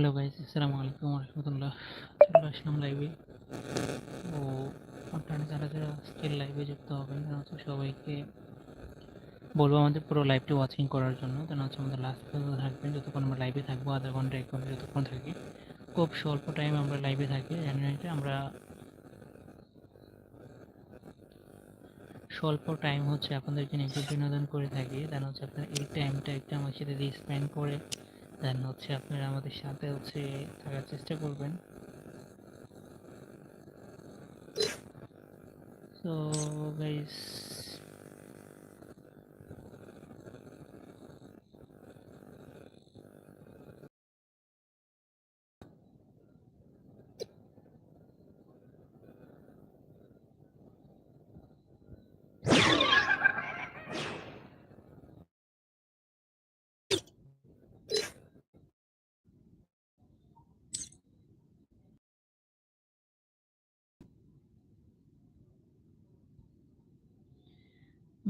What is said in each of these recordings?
Hello guys আসসালামু আলাইকুম রহমতুল্লাহ চলে আসলাম লাইভে ও আপনারা যারা যারা স্টিল লাইভে যুক্ত হবেন তারা হচ্ছে সবাইকে বলব আমাদের পুরো লাইভটি ওয়াচিং করার জন্য তাহলে হচ্ছে আমাদের লাস্ট পর্যন্ত থাকবেন যতক্ষণ আমরা লাইভে থাকব আধা ঘণ্টা এক ঘণ্টা যতক্ষণ থাকি খুব স্বল্প টাইম আমরা লাইভে থাকি জানুয়ারিতে আমরা স্বল্প টাইম হচ্ছে আপনাদেরকে একটু বিনোদন করে থাকি দেন হচ্ছে আপনার এই টাইমটা একটু আমার সাথে স্পেন্ড করে দেন হচ্ছে আপনারা আমাদের সাথে হচ্ছে থাকার চেষ্টা করবেন। সো গাইস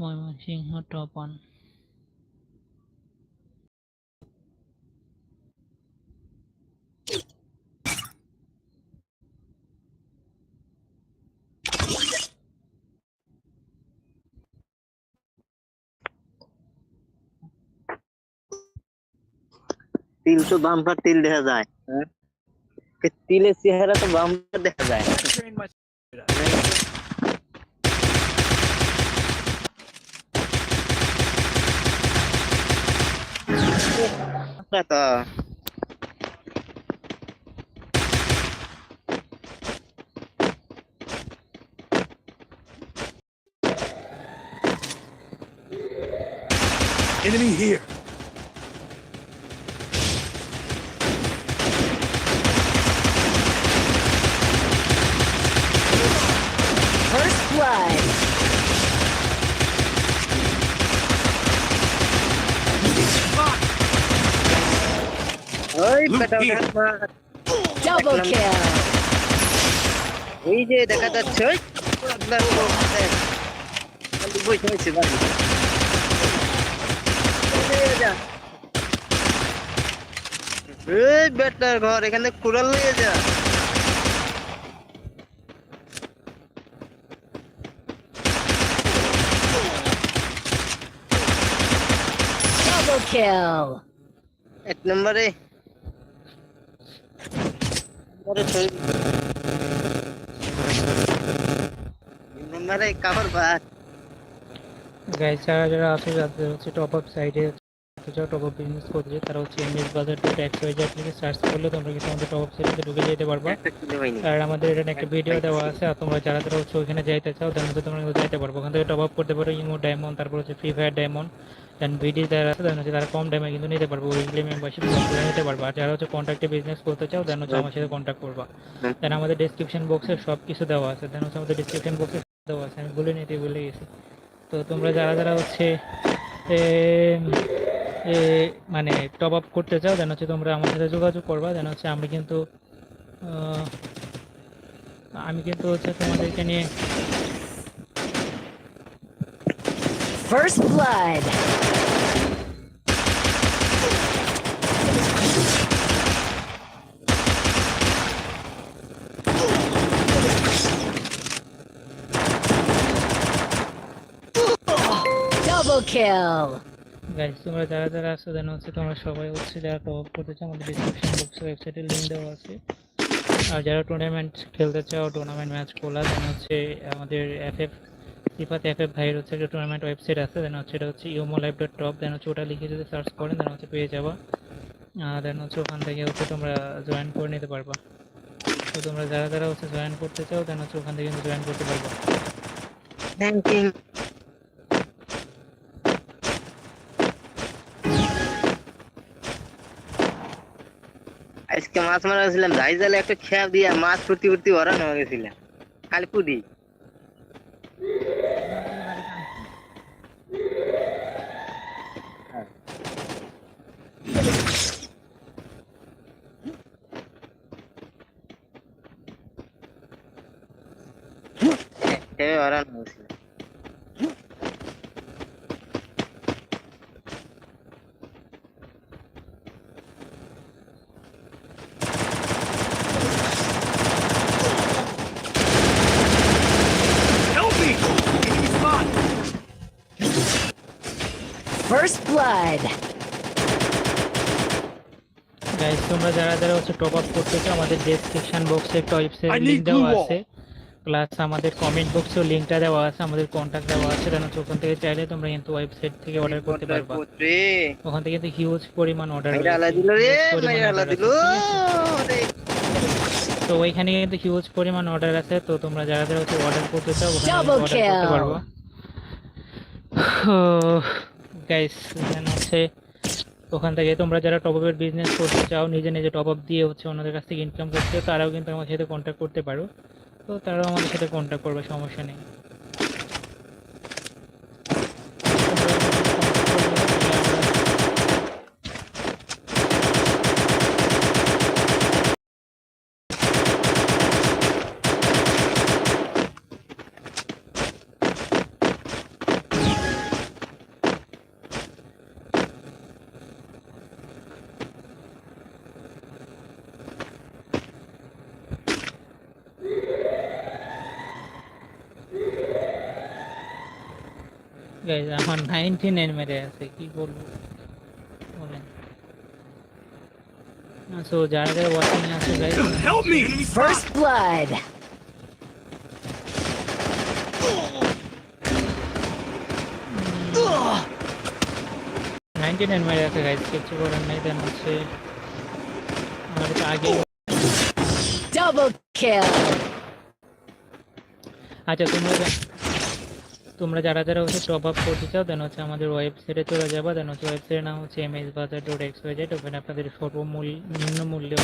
ময়মনসিংহ ওয়ান তিল তো বাম্পার তিল দেখা যায় হ্যাঁ? তিলের চেহারা তো বাম্পার দেখা যায় বাম্পার তো Enemy here. First blood. ওই Look পেটা here. Double kill. এই যে দেখা যাচ্ছে বসে বাড়ি। এই বেটার ঘর এখানে কুড়াল নিয়ে যা Double kill. এক নম্বরে নম্বরে যারা যারা আছে যাদের হচ্ছে টপ আপ সাইডে যারা টপ আপ বিজনেস করছে তারা হচ্ছে এমএস বাজার জেড সার্চ করলে তোমরা কিন্তু আমাদের টপ আপ সাইটে ঢুকে যেতে পারবা। আর আমাদের এখানে একটা ভিডিও দেওয়া আছে আর তোমরা যারা যারা হচ্ছে ওখানে যাইতে চাও তার মধ্যে তোমরা যাইতে পারব। ওখান থেকে টপ আপ করতে পারো ইমো ডায়মন্ড তারপর হচ্ছে Free Fire diamond then video যারা আছে দেন হচ্ছে তারা কম দামে কিন্তু নিতে পারব। উইকলি মেম্বারশিপ করে নিতে পারব। আর যারা হচ্ছে কন্ট্যাক্টে বিজনেস করতে চাও দেন হচ্ছে আমার সাথে কন্ট্যাক্ট করবা। দেন আমাদের ডিসক্রিপশন বক্সে সব কিছু দেওয়া আছে। দেন হচ্ছে আমাদের ডিসক্রিপশন বক্সে দেওয়া আছে। আমি বলে নিতে ভুলে গেছি তো তোমরা যারা যারা হচ্ছে মানে টপ আপ করতে চাও দেন হচ্ছে তোমরা আমার সাথে যোগাযোগ করবা। দেন হচ্ছে আমি কিন্তু আমি কিন্তু হচ্ছে তোমাদেরকে নিয়ে First blood. Double kill. Guys তোমরা যারা যারা আছো দেন হচ্ছে তোমরা সবাই হচ্ছে যারা টপ আপ করতে চাও আমাদের ডিসক্রিপশন বক্সে ওয়েবসাইটের লিঙ্ক দেওয়া আছে। আর যারা টুর্নামেন্ট খেলতে চাও টুর্নামেন্ট ম্যাচ খোলা দেন হচ্ছে আমাদের এফএফ সিফাত এফএফ ভাইয়ের হচ্ছে একটা টুর্নামেন্ট ওয়েবসাইট আছে দেন হচ্ছে এটা হচ্ছে ইউমো লাইভ ডট টপ দেন হচ্ছে ওটা লিখে যদি সার্চ করেন দেন হচ্ছে পেয়ে যাবা। দেন হচ্ছে ওখান থেকে হচ্ছে তোমরা জয়েন করে নিতে পারবা। তো তোমরা যারা যারা হচ্ছে জয়েন করতে চাও দেন হচ্ছে ওখান থেকে কিন্তু জয়েন করতে পারবা। থ্যাংক ইউ আজকে মাছ মারা গেছিলাম ধাই জালে একটা খেপ দিয়া মাছ ফুর্তি ফুর্তি ভরান হয়ে গেছিলাম খালি পুদি খেয়ে তোমরা যারা যারা হচ্ছে টপ আপ করতে চাও আমাদের ডেসক্রিপশন বক্সে একটা ওয়েবসাইট লিংক দেওয়া আছে। প্লাস আমাদের কমেন্ট বক্সেও লিংকটা দেওয়া আছে আমাদের কন্ট্যাক্ট দেওয়া আছে কারণ ওখান থেকে চাইলে তোমরা কিন্তু ওয়েবসাইট থেকে অর্ডার করতে পারবা। ওখান থেকে কিন্তু হিউজ পরিমাণ অর্ডার তো ওইখানে কিন্তু হিউজ পরিমাণ অর্ডার আছে তো তোমরা যারা যারা হচ্ছে অর্ডার করতে চাও ওখানে অর্ডার করতে. পারবা। গাইস এখানে হচ্ছে ওখান থেকে তোমরা যারা টপ আপের বিজনেস করতে চাও, নিজে নিজে টপ আপ দিয়ে হচ্ছে ওনাদের কাছ থেকে ইনকাম করতে তারাও কিন্তু আমার সাথে কন্ট্যাক্ট করতে পারো। তো তারাও আমাদের সাথে কন্ট্যাক্ট করবে, সমস্যা নেই। গাইজ আমার নাইনটি নাইন মেরে আছে কি বলব বলেন সো যারা যারা ওয়াচিং আছে guys Help me! First blood. Ninety nine মেরে আছে গাইজ কিছু করার নাই দেন হচ্ছে আমার তো আগে Double kill. আচ্ছা তোমরা যা- তোমরা যারা যারা হচ্ছে টপ আপ করতে চাও দেন হচ্ছে আমাদের ওয়েবসাইটে চলে যাবা। দেন হচ্ছে ওয়েবসাইটের নাম হচ্ছে M S Bazar dot X Y Z ওখানে আপনাদের সর্বমূল্য নিম্ন মূল্যে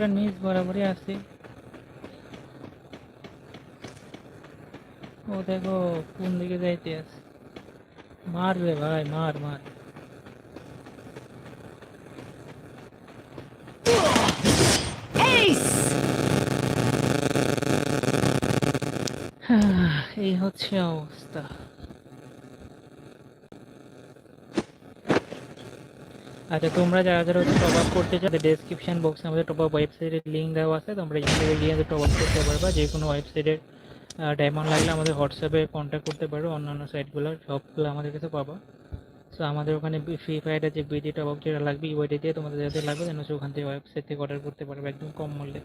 ওটা নিচ বরাবরই আছে। ও দেখো, কোন দিকে যাইতে আছে? মার রে ভাই, মার মার। এই হচ্ছে অবস্থা। আচ্ছা তোমরা যারা যারা হচ্ছে টপ আপ করতে চাও ডেসক্রিপশন বক্সে আমাদের টপ আপ ওয়েবসাইটের লিঙ্ক দেওয়া আছে, তোমরা এখান থেকে গিয়ে টপ আপ করতে পারবা। যে কোনো ওয়েবসাইটের ডায়মন্ড লাগলে আমাদের হোয়াটসঅ্যাপে কন্ট্যাক্ট করতে পারো, অন্যান্য সাইটগুলো সবগুলো আমাদের কাছে পাবা। সো আমাদের ওখানে ফ্রি ফায়ারের যে বিডি টপ আপ যেটা লাগবে ওইটা দিয়ে তোমাদের যাদের লাগবে, যেন ওখান থেকে ওয়েবসাইট থেকে অর্ডার করতে পারবে একদম কম মূল্যে।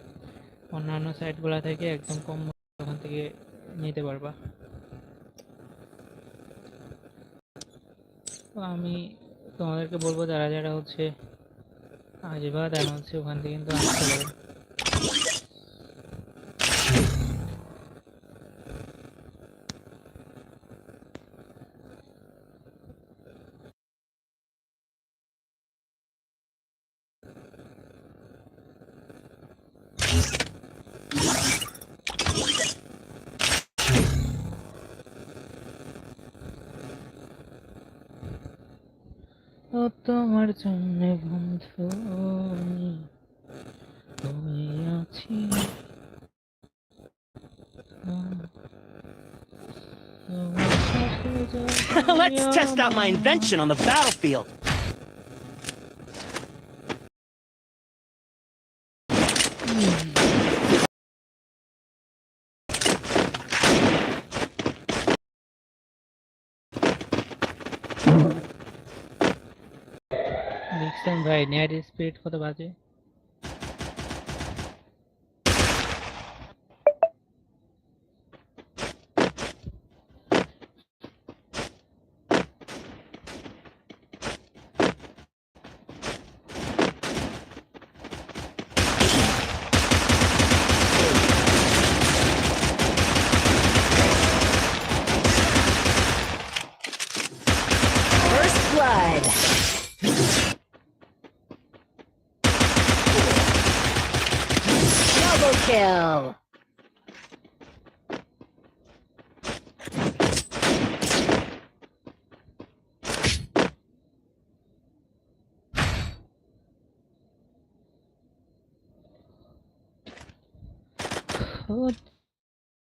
অন্যান্য সাইটগুলো থেকে একদম কম মূল্যে ওখান থেকে নিতে পারবা। আমি তোমাদেরকে বলব যারা যারা হচ্ছে আজবাদ হচ্ছে ওখান থেকে কিন্তু আসতে পারে। Let's test out my invention on the battlefield. Next time, right? Near speed for the budget.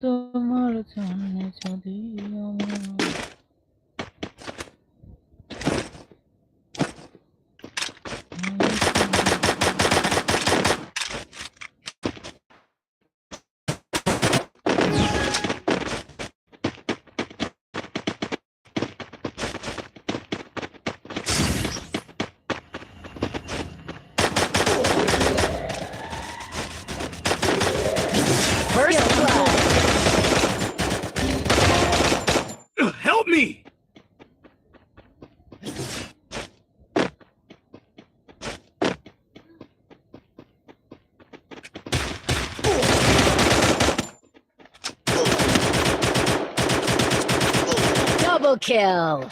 তোমার জন্য যদি আমার First blood. Ugh, Help me! Double kill.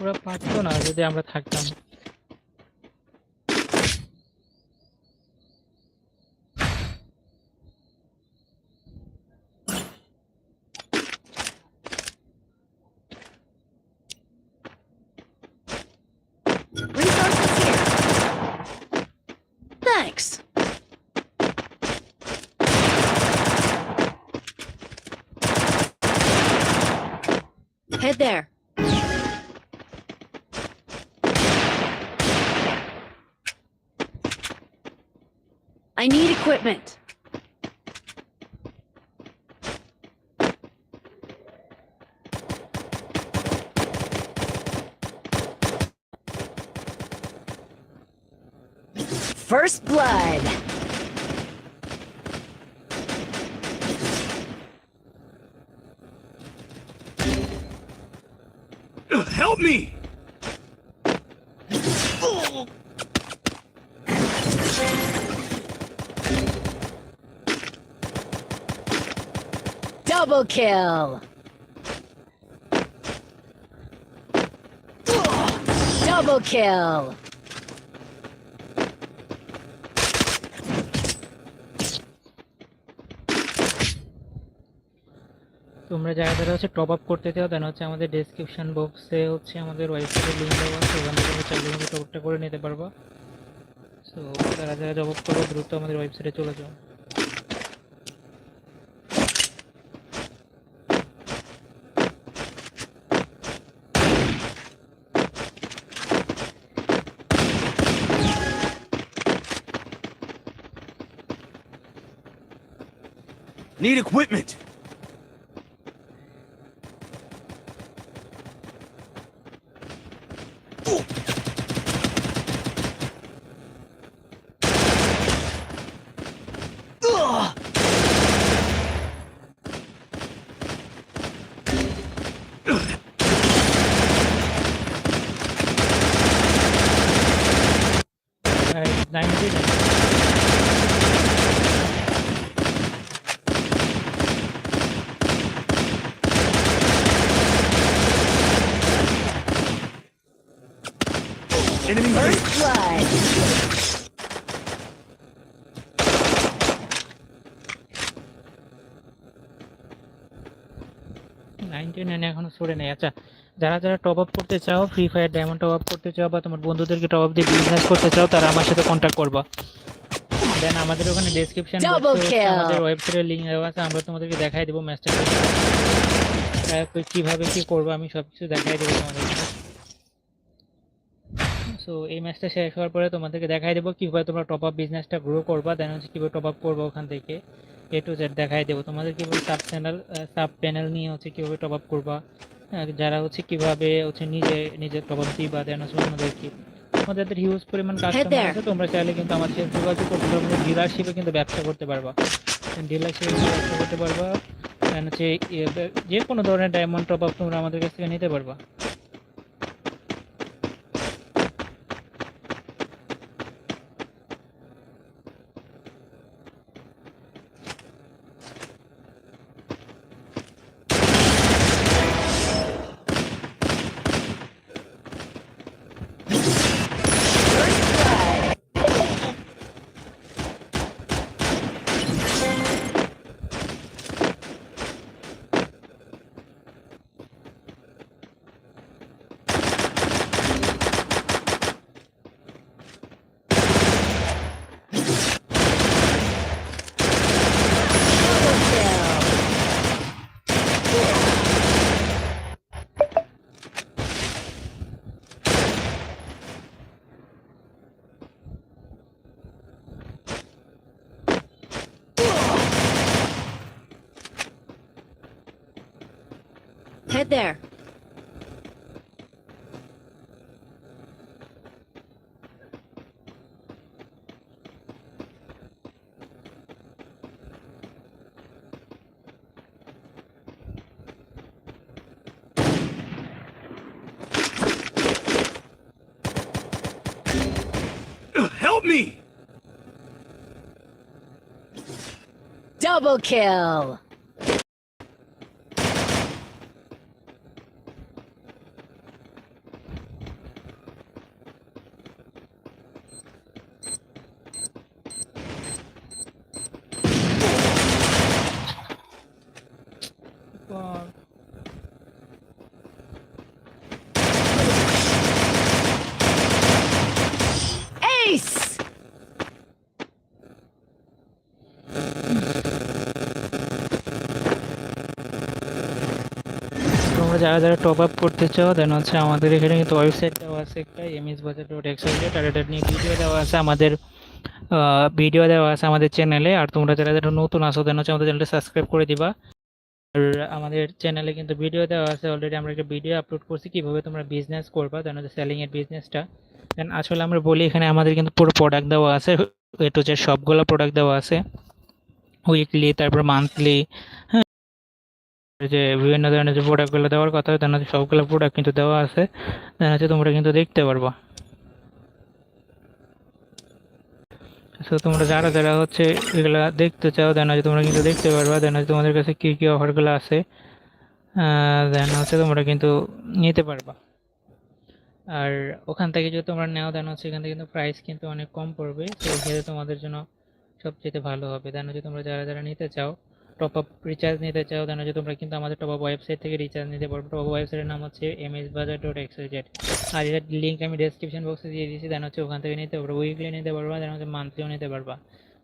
ওরা পারতো না যদি আমরা থাকতাম Thanks. Head there. I need equipment. First blood. Help me! Double kill. Double kill. তোমরা যারা যারা হচ্ছে টপ আপ করতে চাও দেন হচ্ছে আমাদের ডেসক্রিপশন বক্সে হচ্ছে আমাদের ওয়েবসাইটের লিঙ্ক দেওয়া আছে। ওখান থেকে তোমরা চাইলে কিন্তু করে নিতে পারবা। সো যারা যারা জব করব দ্রুত আমাদের ওয়েবসাইটে চলে যাও। Need equipment! Enemy! First blood. Ninety nine এখনও সরে নেই আচ্ছা যারা যারা টপ আপ করতে চাও Free Fire diamond top up করতে চাও বা তোমার বন্ধুদেরকে টপ আপ দিয়ে বিজনেস করতে চাও তারা আমার সাথে কন্ট্যাক্ট করবা দেন আমাদের ওখানে ডেসক্রিপশন. আমাদের ওয়েবসাইটের লিংক দেওয়া আছে আমরা তোমাদেরকে দেখাই দেবো ম্যাচটা কীভাবে কি করব আমি সবকিছু দেখাই দেবো তোমাদেরকে সো এই ম্যাচটা শেষ হওয়ার পরে তোমাদেরকে দেখাই দেবো কীভাবে তোমরা টপ আপ বিজনেসটা গ্রো করবা দেন হচ্ছে কীভাবে টপ আপ করব ওখান থেকে। এ টু জেড দেখাই দেবো। তোমাদের কীভাবে সাব চ্যানেল সাব প্যানেল নিয়ে হচ্ছে কীভাবে টপ আপ করবা। যারা হচ্ছে কীভাবে হচ্ছে নিজে নিজে টপ আপ দিবা দেন হচ্ছে অন্যদেরকে আমাদের হিউজ পরিমাণ কাস্টমার. আছে তোমরা চাইলে কিন্তু আমাদের সাথে যোগাযোগ করতে পারবে। ডিলারশিপে কিন্তু ব্যবসা করতে পারবা। ডিলারশিপে ব্যবসা করতে পারবা। দেন হচ্ছে যে কোনো ধরনের ডায়মন্ড টপ আপ তোমরা আমাদের কাছ থেকে নিতে পারবা। There. Help me! Double kill. তোমরা যারা যারা টপ আপ করতে চাও দেন হচ্ছে আমাদের এখানে কিন্তু ওয়েবসাইট দেওয়া আছে একটা M S Bazar dot excited আর নিয়ে ভিডিও দেওয়া আছে আমাদের ভিডিও দেওয়া আছে আমাদের চ্যানেলে আর তোমরা যারা যারা নতুন আসো দেন হচ্ছে আমাদের চ্যানেলটা সাবস্ক্রাইব করে দিবা। আর আমাদের চ্যানেলে কিন্তু ভিডিও দেওয়া আছে অলরেডি আমরা একটা ভিডিও আপলোড করছি, কীভাবে তোমরা বিজনেস করবা দেন হচ্ছে সেলিংয়ের বিজনেসটা দেন আসলে আমরা বলি এখানে আমাদের কিন্তু পুরো প্রোডাক্ট দেওয়া আছে এ টু যে সবগুলো প্রোডাক্ট দেওয়া আছে। উইকলি তারপর মান্থলি যে বিভিন্ন ধরনের যে প্রোডাক্টগুলো দেওয়ার কথা তেন হচ্ছে সবগুলো প্রোডাক্ট কিন্তু দেওয়া আছে। দেন হচ্ছে তোমরা কিন্তু দেখতে পারবা। সো তোমরা যারা যারা হচ্ছে এগুলো দেখতে চাও দেন হচ্ছে তোমরা কিন্তু দেখতে পারবা। দেন হচ্ছে তোমাদের কাছে কী কী অফারগুলো আছে দেন হচ্ছে তোমরা কিন্তু নিতে পারবা। আর ওখান থেকে যদি তোমরা নেও দেন হচ্ছে এখান থেকে কিন্তু প্রাইস কিন্তু অনেক কম পড়বে। সেই সেক্ষেত্রে তোমাদের জন্য সবচেয়ে ভালো হবে। দেন হচ্ছে তোমরা যারা যারা নিতে চাও টপ আপ রিচার্জ নিতে চাও দেন হচ্ছে তোমরা কিন্তু আমাদের টপ আপ ওয়েবসাইট থেকে রিচার্জ নিতে পারবে। টপ আপ ওয়েবসাইটের নাম হচ্ছে M S Bazar dot X Y Z আর এটার লিঙ্ক আমি ডেসক্রিপশন বক্সে দিয়ে দিয়েছি দেন হচ্ছে ওখান থেকে নিতে পারব। উইকলি নিতে পারবা দেন হচ্ছে মান্থলিও নিতে পারবা।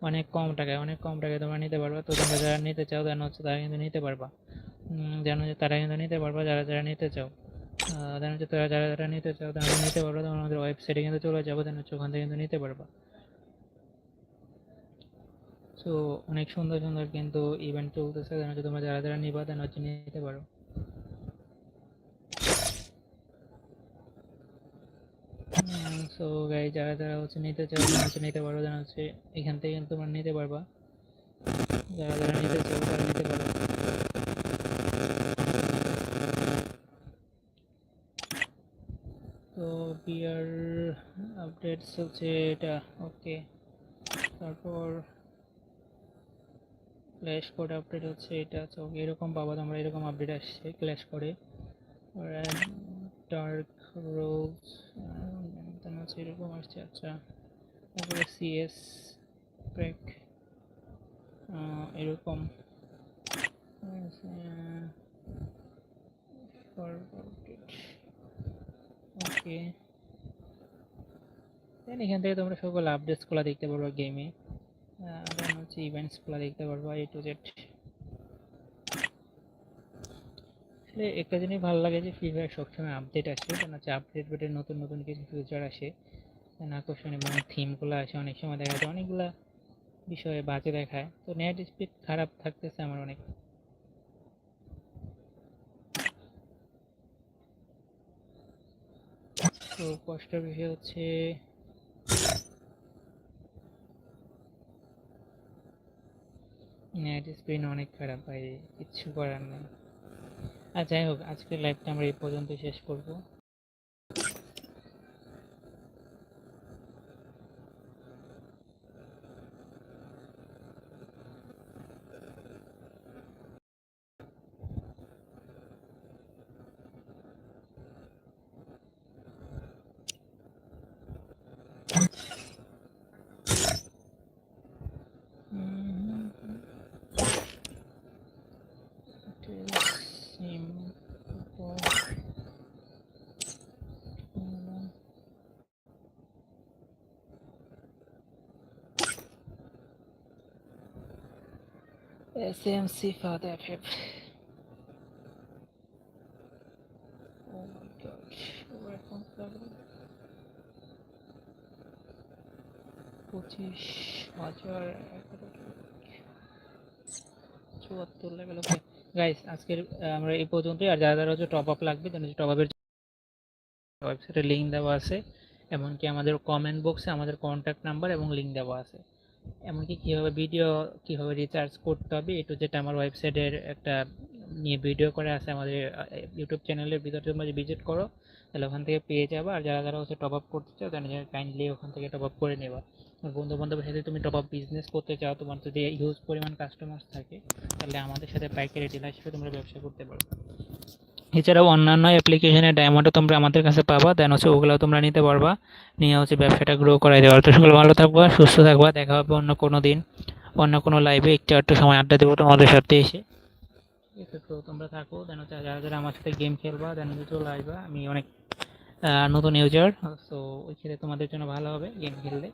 অনেক কম টাকায়, অনেক কম টাকায় তোমরা নিতে পারবা। তো তোমরা যারা নিতে চাও দেন হচ্ছে তারা কিন্তু নিতে পারবা। দেন হচ্ছে তারা কিন্তু নিতে পারবা যারা যারা নিতে চাও। দেন হচ্ছে তারা, যারা যারা নিতে চাও, তারা নিতে পারবা। তোমরা আমাদের ওয়েবসাইটে কিন্তু চলে যাব দেন হচ্ছে ওখান থেকে কিন্তু নিতে পারবা। সো অনেক সুন্দর সুন্দর কিন্তু ইভেন্ট চলতেছে। হচ্ছে তোমরা যারা যারা নিবা দেন হচ্ছে নিতে পারো। সো গাই যারা যারা হচ্ছে নিতে চাও তারা হচ্ছে নিতে পারো দেন হচ্ছে এখান থেকে তোমরা নিতে পারবা। যারা যারা নিতে চাও, তারা নিতে পারো। তো বিয়ার আপডেটস হচ্ছে এটা ওকে তারপর ক্ল্যাশ কোড আপডেট হচ্ছে এটা, তো এরকম পাবা তোমরা এরকম আপডেট আসছে ক্ল্যাশ করে ডার্ক রোজ হচ্ছে এরকম আসছে আচ্ছা। তারপরে সিএস ক্র্যাক এরকম। ওকে এখান থেকে তোমরা সকল আপডেটসগুলো দেখতে পারবে গেমে হচ্ছে ইভেন্টসগুলো দেখতে পারবা এ টু জেড আসলে একটা জিনিস ভালো লাগে যে ফ্রি সবসময় আপডেট আসে কারণ হচ্ছে আপডেট বেটে নতুন নতুন কিছু ফিউচার আসে। আকর্ষণীয় মানে থিমগুলো আসে, অনেক সময় দেখা যায় অনেকগুলা বিষয়ে বাজে দেখায়। তো নেট স্পিড খারাপ থাকতেছে আমার অনেক। তো কষ্টের বিষয় হচ্ছে নেট স্পিন অনেক খারাপ ভাই, কিচ্ছু করার নেই। আর যাই হোক, আজকের লাইভটা আমরা এই পর্যন্ত শেষ করব। For the FF. Oh my gosh, weapons level. পঁচিশ হাজার চুয়াত্তর লেভেল ওকে গাইস আজকের আমরা এই পর্যন্তই আর যারা যারা হচ্ছে টপ আপ লাগবে যেন টপ আপের ওয়েবসাইটে লিঙ্ক দেওয়া আছে এমনকি আমাদের কমেন্ট বক্সে আমাদের কন্ট্যাক্ট নাম্বার এবং লিঙ্ক দেওয়া আছে এমনকি কীভাবে ভিডিও কীভাবে রিচার্জ করতে হবে এটু যেটা আমার ওয়েবসাইটের একটা নিয়ে ভিডিও করে আছে আমাদের ইউটিউব চ্যানেলের ভিতরে তোমরা ভিজিট করো, তাহলে ওখান থেকে পেয়ে যাবে। আর যারা যারা হচ্ছে টপ আপ করতে চাও তারা কাইন্ডলি ওখান থেকে টপ আপ করে নেবা। বন্ধু বান্ধবের সাথে তুমি টপ আপ বিজনেস করতে চাও, তোমার যদি হিউজ পরিমাণ কাস্টমার থাকে, তাহলে আমাদের সাথে পাইকারি ডিলার হিসেবে তোমরা ব্যবসা করতে পারো। এছাড়াও অন্যান্য অ্যাপ্লিকেশনের ডায়মন্ডও তোমরা আমাদের কাছে পাবা দেন হচ্ছে ওগুলোও তোমরা নিতে পারবা। নিয়ে হচ্ছে ব্যবসাটা গ্রো করাই দেওয়া তো সকল ভালো থাকবা, সুস্থ থাকবা, দেখা হবে অন্য কোনো দিন, অন্য কোনো লাইভে একটু একটু সময় আড্ডা দেবো তোমাদের সাথে এসে। তো তোমরা থাকো দেন হচ্ছে যারা যারা আমার সাথে গেম খেলবা দেন হচ্ছে চলে আসবা। আমি অনেক নতুন ইউজার তো ওই ক্ষেত্রে তোমাদের জন্য ভালো হবে গেম খেললে।